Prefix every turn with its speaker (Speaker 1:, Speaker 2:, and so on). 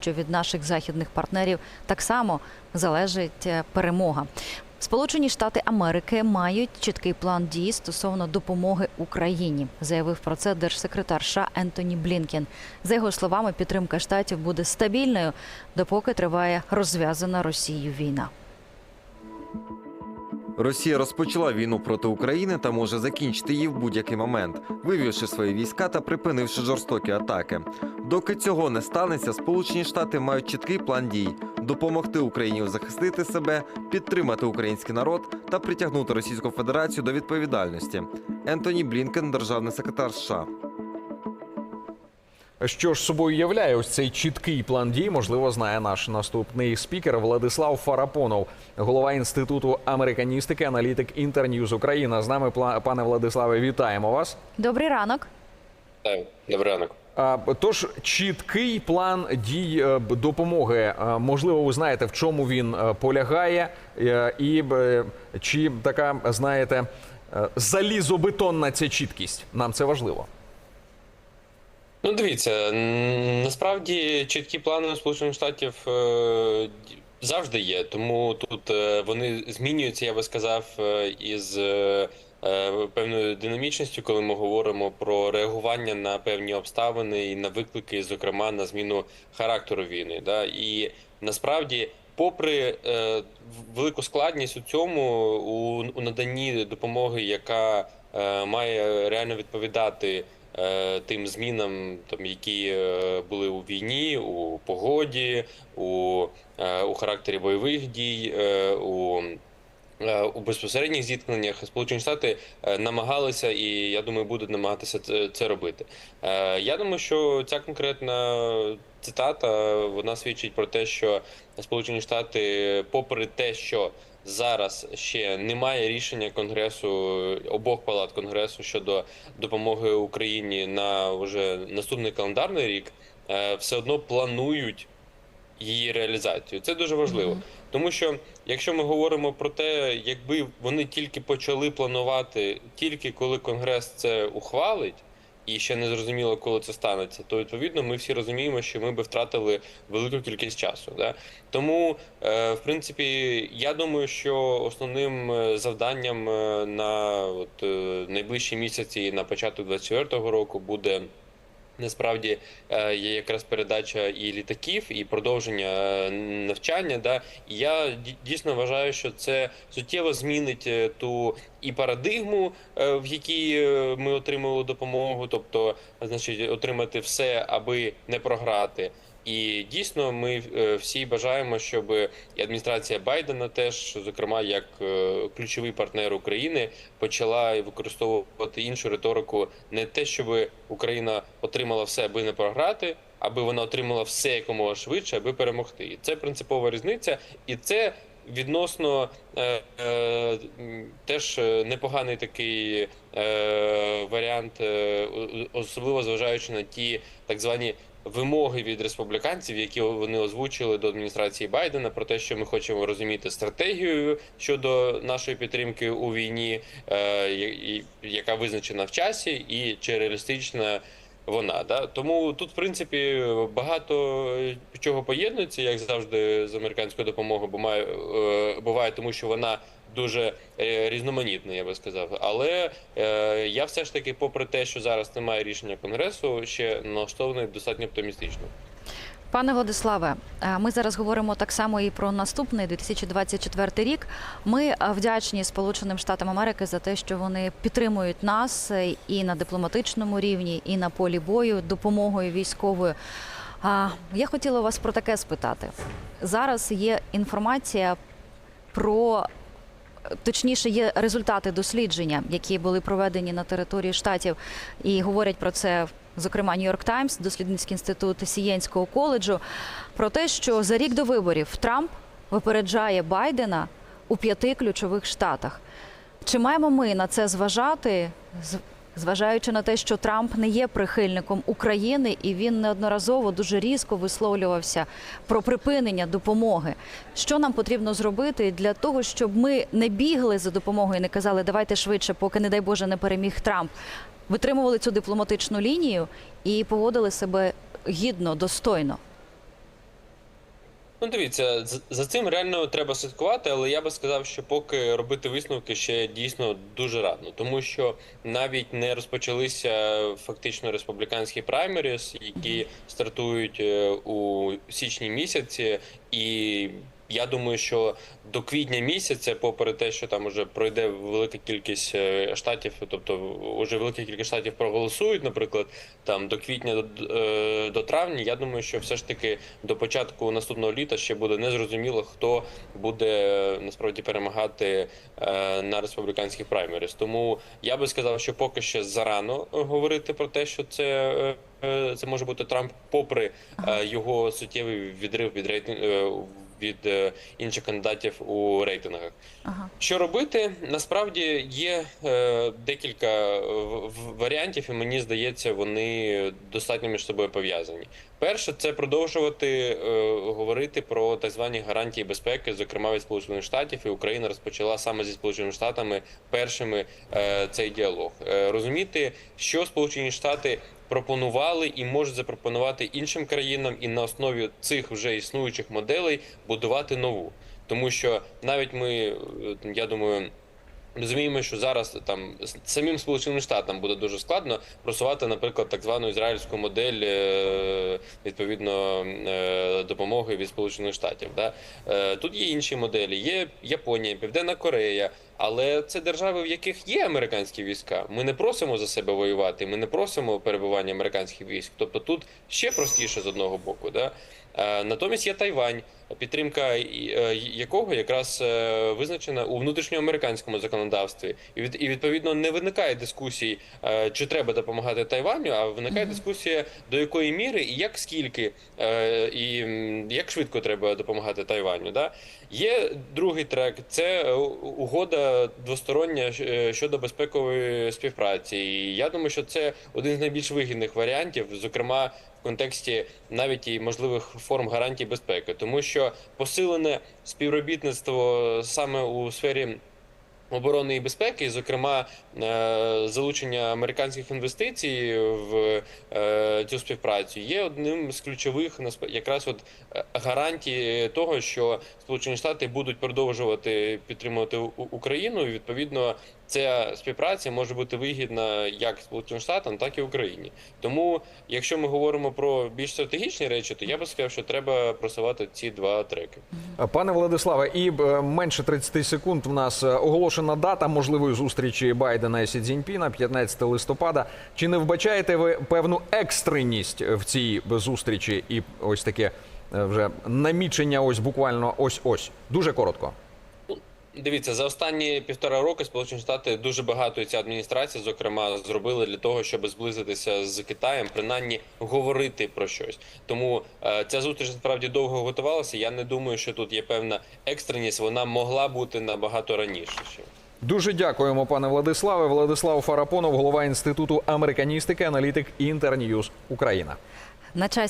Speaker 1: що від наших західних партнерів так само залежить е, перемога. Сполучені Штати Америки мають чіткий план дій стосовно допомоги Україні, заявив про це держсекретар США Ентоні Блінкен. За його словами, підтримка штатів буде стабільною, допоки триває розв'язана Росією війна.
Speaker 2: Росія розпочала війну проти України та може закінчити її в будь-який момент, вивівши свої війська та припинивши жорстокі атаки. Доки цього не станеться, Сполучені Штати мають чіткий план дій допомогти Україні захистити себе, підтримати український народ та притягнути Російську Федерацію до відповідальності. Ентоні Блінкен, державний секретар США.
Speaker 3: Що ж собою являє ось цей чіткий план дій, можливо, знає наш наступний спікер Владислав Фарапонов, голова інституту американістики, аналітик Інтерньюз Україна. З нами пла- пане Владиславе, вітаємо вас.
Speaker 1: Добрий ранок.
Speaker 4: Так, добрий ранок.
Speaker 3: Тож чіткий план дій е, допомоги. Е, Можливо, ви знаєте, в чому він е, полягає, і чи така, знаєте, залізобетонна ця чіткість. Нам це важливо.
Speaker 4: Ну, дивіться, насправді чіткі плани у Сполучених Штатів е, завжди є, тому тут е, вони змінюються, я би сказав, е, із певною динамічністю, коли ми говоримо про реагування на певні обставини і на виклики, зокрема на зміну характеру війни. Да? І насправді. Попри е, велику складність у цьому, у, у наданні допомоги, яка е, має реально відповідати тим змінам, там які е, були у війні, у погоді, у, е, у характері бойових дій, е, у е, у безпосередніх зіткненнях Сполучені Штати е, намагалися, і я думаю, будуть намагатися це, робити. Е, Я думаю, що ця конкретна цитата вона свідчить про те, що Сполучені Штати, попри те, що зараз ще немає рішення Конгресу обох палат Конгресу щодо допомоги Україні на вже наступний календарний рік, е, все одно планують її реалізацію. Це дуже важливо, тому що якщо ми говоримо про те, якби вони тільки почали планувати, тільки коли Конгрес це ухвалить. І ще не зрозуміло, коли це станеться, то відповідно ми всі розуміємо, що ми би втратили велику кількість часу. Да? Тому, е, в принципі, я думаю, що основним е, завданням е, на от, найближчі місяці на початок 24-го року буде. Насправді е, є якраз передача і літаків, і продовження е, навчання. Да? І я ді- дійсно вважаю, що це суттєво змінить е, ту і парадигму, е, в якій е, ми отримали допомогу, тобто, значить, отримати все, аби не програти. І дійсно, ми е, всі бажаємо, щоб і адміністрація Байдена теж, зокрема, як ключовий партнер України, почала використовувати іншу риторику, не те, щоб Україна отримала все, аби не програти, аби вона отримала все якомога швидше, аби перемогти. І це принципова різниця, і це. Відносно е, е, теж непоганий такий е, варіант, е, особливо зважаючи на ті так звані вимоги від республіканців, які вони озвучили до адміністрації Байдена, про те, що ми хочемо розуміти стратегію щодо нашої підтримки у війні, е, яка визначена в часі, і чи реалістична вона. Да? Тому тут, в принципі, багато чого поєднується, як завжди, з американською допомогою, бо має, е, буває, тому що вона дуже е, різноманітна, я би сказав. Але е, я все ж таки, попри те, що зараз немає рішення конгресу, ще налаштований достатньо оптимістично.
Speaker 1: Пане Владиславе, е, ми зараз говоримо так само і про наступний 2024 рік. Ми е, вдячні Сполученим Штатам Америки за те, що вони підтримують нас е, і на дипломатичному рівні, і на полі бою допомогою військовою. А я хотіла вас про таке спитати. Зараз є інформація про точніше є результати дослідження, які були проведені на території штатів, і говорять про це. Зокрема, Нью-Йорк Таймс, дослідницький інститут Сієнського коледжу, про те, що за рік до виборів Трамп випереджає Байдена у п'яти ключових штатах. Чи маємо ми на це зважати, зважаючи на те, що Трамп не є прихильником України, і він неодноразово дуже різко висловлювався про припинення допомоги? Що нам потрібно зробити для того, щоб ми не бігли за допомогою і не казали, давайте швидше, поки не дай Боже не переміг Трамп, витримували цю дипломатичну лінію і поводили себе гідно, достойно?
Speaker 4: Ну, дивіться, за цим реально треба слідкувати, але я би сказав, що поки робити висновки ще дійсно дуже рано, тому що навіть не розпочалися фактично республіканські праймеріс, які стартують е, у січні місяці, і я думаю, що до квітня місяця, попри те, що там уже пройде велика кількість е, штатів, тобто уже велика кількість штатів проголосують, наприклад, там до квітня до, е, до травня, я думаю, що все ж таки до початку наступного літа ще буде незрозуміло, хто буде е, насправді перемагати на республіканських праймеріс. Тому я би сказав, що поки ще зарано говорити про те, що це. Це може бути Трамп, попри е, його суттєвий відрив від рейтинг е, від е, інших кандидатів у рейтингах.
Speaker 1: Ага.
Speaker 4: Що робити? Насправді є е, декілька е, варіантів, і мені здається, вони достатньо між собою пов'язані. Перше, це продовжувати е, говорити про так звані гарантії безпеки, зокрема від Сполучених Штатів, і Україна розпочала саме зі Сполученими Штатами першими е, цей діалог. Е, розуміти, що Сполучені Штати пропонували і можуть запропонувати іншим країнам, і на основі цих вже існуючих моделей будувати нову. Тому що навіть ми, е, я думаю, розуміємо, що зараз там самим Сполученим Штатам буде дуже складно просувати, наприклад, так звану ізраїльську модель е, відповідно е, допомоги від Сполучених Штатів. Да? Е, Тут є інші моделі, є Японія, Південна Корея. Але це держави, в яких є американські війська. Ми не просимо за себе воювати, ми не просимо перебування американських військ. Тобто тут ще простіше з одного боку. Да? Натомість є Тайвань, підтримка е, якого якраз е, визначена у внутрішньоамериканському законодавстві, і від і відповідно не виникає дискусій, е, чи треба допомагати Тайваню, а виникає дискусія до якої міри і як скільки і як швидко треба допомагати Тайваню. Да? Є другий трек, це угода двостороння щодо безпекової співпраці. І я думаю, що це один з найбільш вигідних варіантів, зокрема в контексті навіть і можливих форм гарантій безпеки, тому що посилене співробітництво саме у сфері. Оборони і безпеки, зокрема, е, залучення американських інвестицій в е, цю співпрацю є одним з ключових якраз от е, гарантій того, що Сполучені Штати будуть продовжувати підтримувати Україну. І відповідно ця співпраця може бути вигідна як Сполученим Штатам, так і Україні. Тому, якщо ми говоримо про більш стратегічні речі, то я би сказав, що треба просувати ці два треки.
Speaker 3: Пане Владиславе, і е, менше 30 секунд в нас е, оголошена дата можливої зустрічі Байдена і Сі Цзіньпіна 15 листопада. Чи не вбачаєте ви певну екстреність в цій зустрічі і ось таке е, вже намічення, ось буквально ось ось дуже коротко.
Speaker 4: Дивіться, за останні півтора роки Сполучені Штати дуже багато і ця адміністрація, зокрема, зробили для того, щоб зблизитися з Китаєм, принаймні говорити про щось. Тому е, ця зустріч насправді довго готувалася. Я не думаю, що тут є певна екстреність. Вона могла бути набагато раніше. ще.
Speaker 3: Дуже дякуємо, пане Владиславе. Владислав Фарапонов, голова інституту американістики, аналітик Інтерньюз Україна.
Speaker 1: На часі